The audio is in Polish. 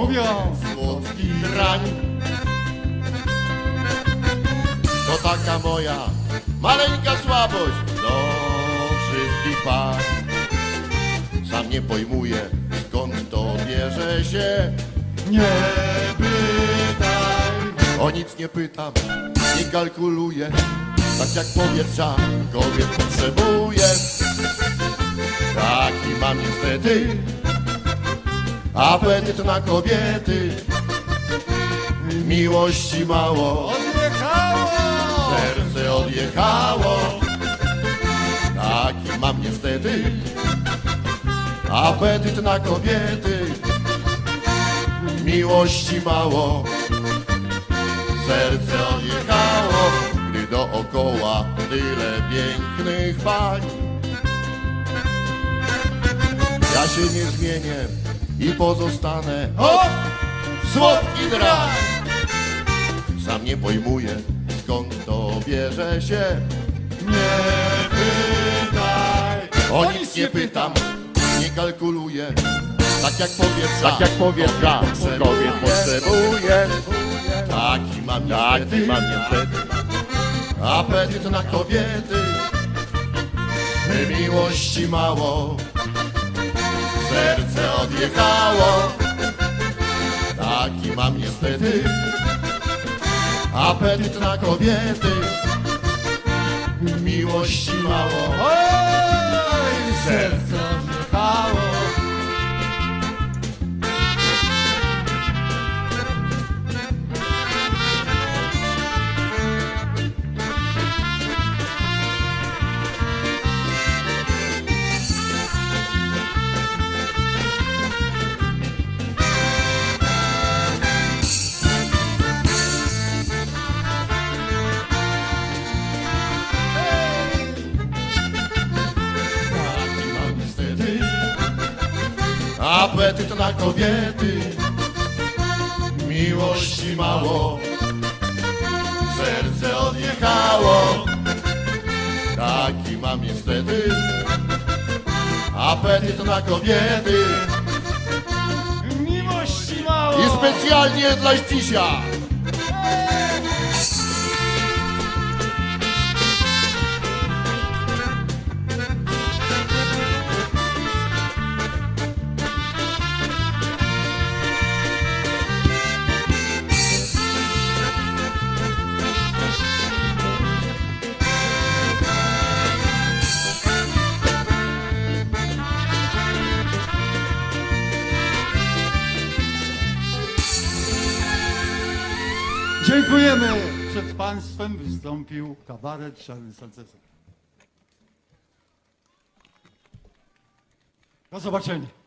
mówią. słodki drań. To taka moja maleńka słabość do wszystkich par. Sam nie pojmuję, skąd to bierze się. Nie pytaj. O nic nie pytam, nie kalkuluję. Tak jak powietrza, kobiet potrzebuję. Taki mam niestety apetyt na kobiety. Miłości mało, Odjechało. serce odjechało. Taki mam niestety apetyt na kobiety. Miłości mało, serce odjechało, gdy dookoła tyle pięknych pań. Ja się nie zmienię i pozostanę O! słodki drań. Sam nie pojmuję, skąd to bierze się. Nie pytaj. O nic nie pytam, nie kalkuluję. Tak jak powietrza, Tak jak powietrza, kobiet potrzebuję. Taki mam Taki niestety mam niestety. apetyt na kobiety. Miłości mało, serce odjechało. Taki mam niestety apetyt na kobiety. Miłości mało, apetyt na kobiety. Miłości mało, serce odjechało. Taki mam niestety apetyt na kobiety. Miłości mało. I specjalnie dla Ścisia. Dziękujemy. Przed państwem wystąpił kabaret Czarny Salcesek. Do zobaczenia.